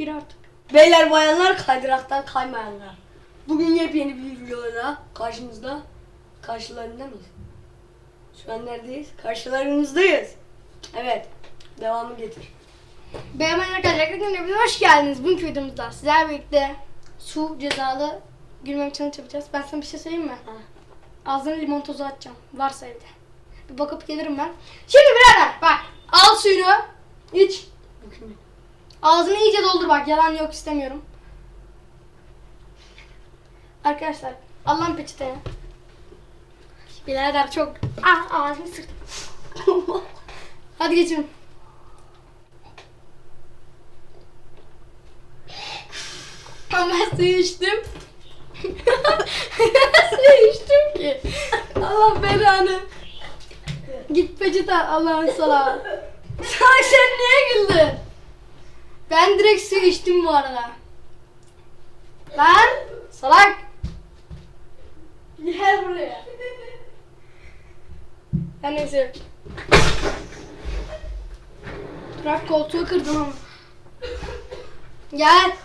Gir artık. Beyler bayanlar kaydıraktan kaymayanlar. Bugün yepyeni bir videoda karşınızda. Karşılarında mıyız? Şu an neredeyiz? Karşılarınızdayız. Evet. Devamı getir. Beğenmeyen arkadaşlar hepiniz hoş geldiniz. Bugünkü videomuzda sizlerle birlikte su cezalı gülmem challenge yapacağız. Ben sana bir şey söyleyeyim mi? Ha. Ağzına limon tozu atacağım. Varsa evde. Bir bakıp gelirim ben. Şimdi birader bak. Al suyunu. iç. Bu kimin? Ağzını iyice doldur bak. Yalan yok istemiyorum. Arkadaşlar Allah'ın peçeteye. Birader çok... Ah ağzını sıktım. Hadi geçin. Ama suyu içtim. suyu içtim ki. Allah belanı. Git peçete al, Allah'ın salağı. Sen niye güldün? Ben direkt suyu içtim bu arada. Lan salak. Gel buraya. Ben neyse. Bırak koltuğu kırdım ama. Gel.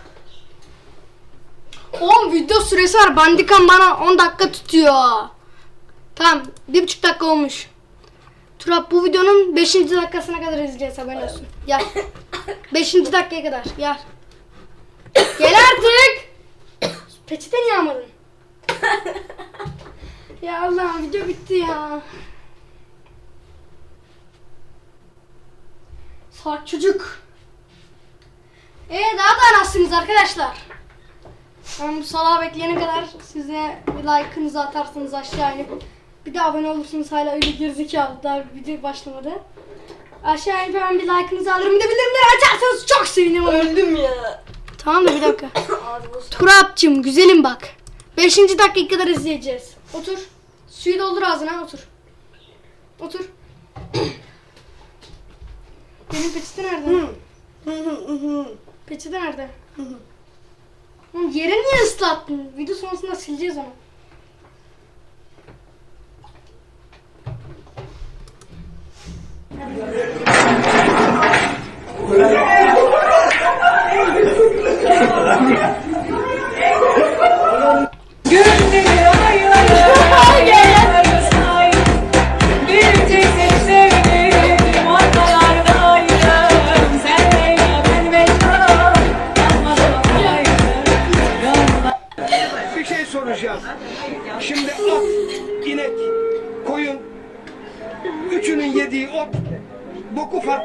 Oğlum video süresi var. Bandicam bana 10 dakika tutuyor. Tamam. Bir buçuk dakika olmuş. Turap bu videonun 5. dakikasına kadar izleyeceğiz haberin olsun. Gel. 5. dakikaya kadar. Gel. Gel artık. Peçete niye almadın? ya Allah'ım video bitti ya. Salak çocuk. Ee daha da nasılsınız arkadaşlar? Ben bu salağı bekleyene kadar size bir like'ınızı atarsınız aşağı inip bir de abone olursunuz hala öyle gerizekalı daha video başlamadı. Aşağı inip hemen bir like'ınızı alırım bir de bildirimleri açarsanız çok sevinirim. Öldüm ya. Tamam da bir dakika. Turap'cığım güzelim bak. Beşinci dakika kadar izleyeceğiz. Otur. Suyu doldur ağzına otur. Otur. Benim peçete nerede? Peçete nerede? Oğlum yere niye ıslattın? Video sonrasında sileceğiz onu. Amém.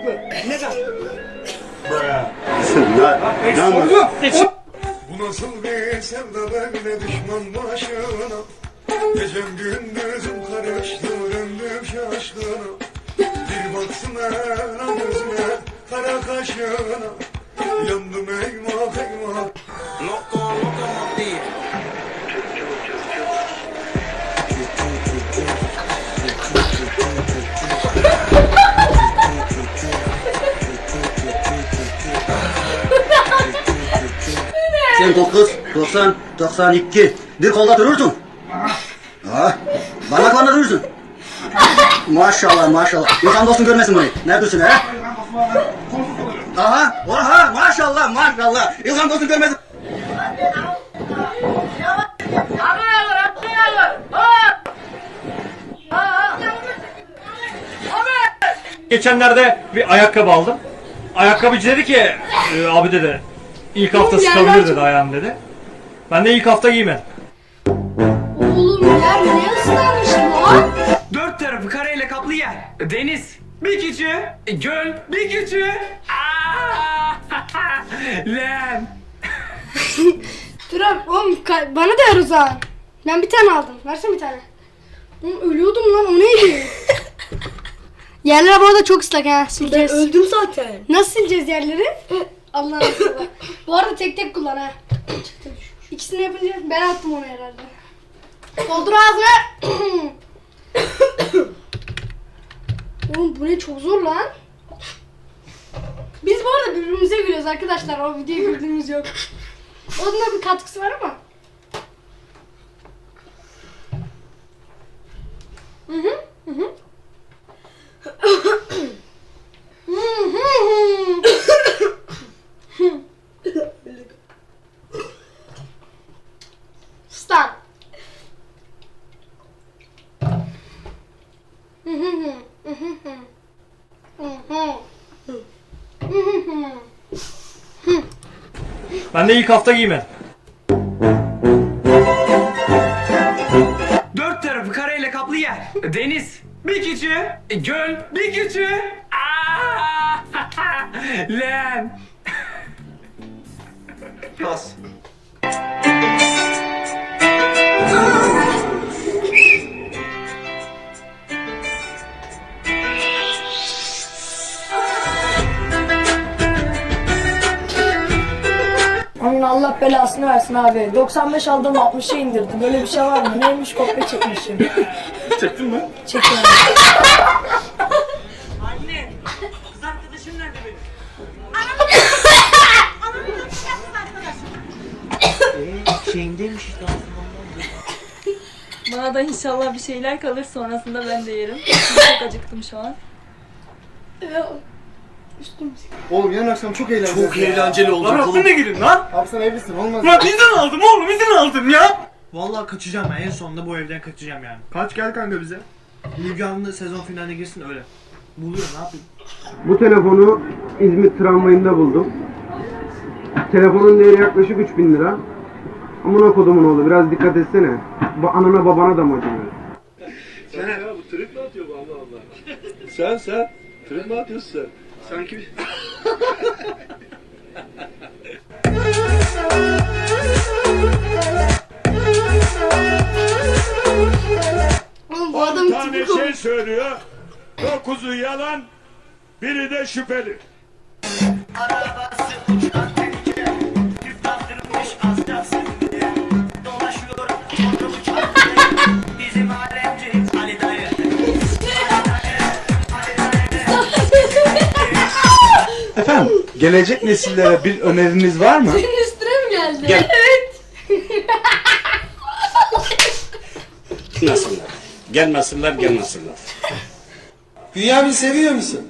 Farklı. Neden? Yalnız Ot- bu nasıl bir sevda böyle düşman başına? Gecem gündüzüm karıştı döndüm şaşkına. Bir baksın el gözüne kara kaşına Yandım eyvah eyvah 99, 90, 92. Bir kolda durursun. Ha. Barmaklarına durursun. maşallah maşallah. İnsan dostun görmesin burayı. Nerede dursun ha? Aha, oha maşallah maşallah. İnsan dostun görmesin. Geçenlerde bir ayakkabı aldım. Ayakkabıcı dedi ki, e, abi dedi, ilk hafta Oğlum, sıkabilir yerler dedi ayağım dedi. Ben de ilk hafta giymedim. Oğlum yer ne ıslanmış lan? Dört tarafı kareyle kaplı yer. Deniz. Bir küçüğü. Göl. Bir küçüğü. Aa! Lan. Turap oğlum ka- bana da ver o zaman. Ben bir tane aldım. Versene bir tane. Oğlum ölüyordum lan o neydi? Yerler bu arada çok ıslak ha. Ben Sileceğiz. öldüm zaten. Nasıl sileceğiz yerleri? Allah'ın izniyle. Bu arada tek tek kullan ha. İkisini yapınca ben attım onu herhalde. Doldur ağzına. Oğlum bu ne çok zor lan. Biz bu arada birbirimize gülüyoruz arkadaşlar. O videoyu güldüğümüz yok. Onun da bir katkısı var ama. Hı hı. Ben de ilk hafta giymedim. Dört tarafı kareyle kaplı yer. Deniz. Bir küçüğü. Göl. Bir küçüğü. Aa! Lan. Pas. Belasını versin abi. 95 aldım 60'a indirdi. Böyle bir şey var mı? Neymiş kopya çekmişim. Çektin mi? Çekin. Bana da inşallah bir şeyler kalır sonrasında ben de yerim. Çok acıktım şu an. Oğlum yarın akşam çok eğlenceli. Çok Eğlenceli olacak Lan aklına girin lan. Abi sen evlisin olmaz. Lan izin aldım oğlum izin aldım ya. Vallahi kaçacağım ben en sonunda bu evden kaçacağım yani. Kaç gel kanka bize. Müge Anlı sezon finaline girsin öyle. Buluyor ne yapayım? Bu telefonu İzmit tramvayında buldum. Telefonun değeri yaklaşık 3000 lira. Amına kodumun oğlu biraz dikkat etsene. Bu anana babana da mı acımıyor? Sen sen. Trip mi atıyorsun sen? Sanki Oğlum bu tipi komik. söylüyor. Dokuzu yalan, biri de şüpheli. Efendim, gelecek nesillere bir öneriniz var mı? Senin üstüne mi geldi? Gel. Evet. Gitmesinler. Gelmesinler, gelmesinler. Bünyamin seviyor musun?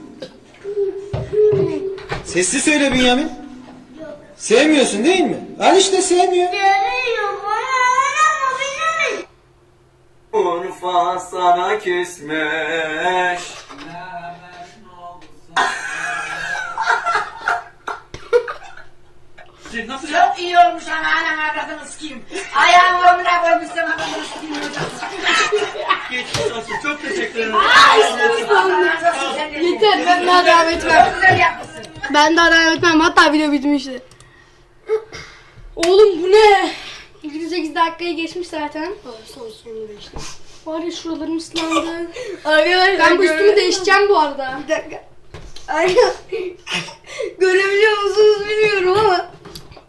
Sesli söyle Bünyamin. Sevmiyorsun değil mi? Al işte sevmiyor. Urfa sana küsmüş. Nasıl Çok iyi olmuş anneannem avradını sikeyim. Ayağın omuna koymuşsun avradını sikeyim hocam. Geçmiş olsun çok teşekkür ederim. Yeter ben daha devam etmem. Ben daha devam etmem. Hatta video bitmişti. Oğlum bu ne? 28 dakikayı geçmiş zaten. Son işte. Var ya şuralarım ıslandı. Arkadaşlar Ben bu üstümü değişeceğim bu arada. Bir dakika. Aynen. Görebiliyor musunuz bilmiyorum ama.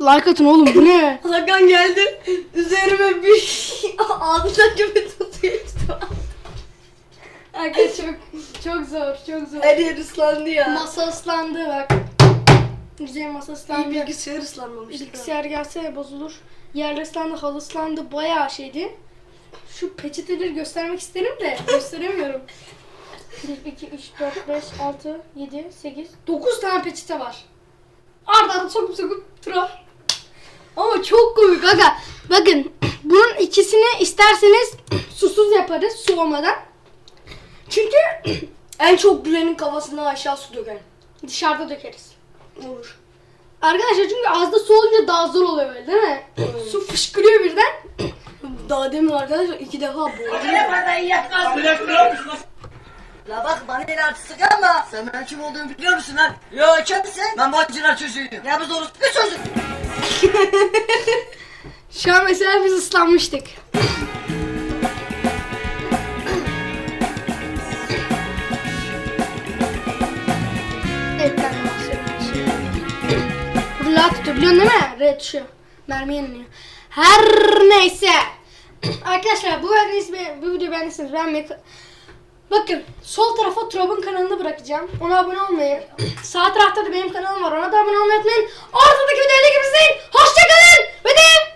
Like atın oğlum bu ne? Hakan geldi. Üzerime bir ağzına gibi tutuyor işte. Arkadaşlar çok, çok zor çok zor. Her yer ıslandı ya. Masa ıslandı bak. Güzel masa İyi ıslandı. bilgisayar ıslanmamıştı. Bilgisayar gelse bozulur. Yerler ıslandı, halı ıslandı. Bayağı şeydi. Şu peçeteleri göstermek isterim de gösteremiyorum. 1, 2, 3, 4, 5, 6, 7, 8, 9 tane peçete var. Arda arda sokup sokup tura. Ama çok komik aga. Bakın bunun ikisini isterseniz susuz yaparız su olmadan. Çünkü En çok gülenin kafasından aşağı su döken. dışarıda dökeriz. Olur. Arkadaşlar çünkü azda su olunca daha zor oluyor böyle değil mi? su fışkırıyor birden. Daha demin arkadaşlar iki defa boğuldu. Telefonda iyi yapmaz. Bir dakika ne yapıyorsun? La bak bana el artistik ama. Sen ben kim olduğumu biliyor musun lan? Yo kimsin? Ben bacılar çocuğuyum. Ya biz orospu çocuk. Şu an mesela biz ıslanmıştık. Lav tutuyor biliyorsun değil mi? Red şu. Mermi yeniliyor. Her neyse. Arkadaşlar bu beğendiyseniz, bu videoyu beğendiyseniz beğenmeyi... Bakın sol tarafa Trob'un kanalını bırakacağım. Ona abone olmayı. Sağ tarafta da benim kanalım var. Ona da abone olmayı unutmayın. Ortadaki videoyu like Hoşçakalın. Ve de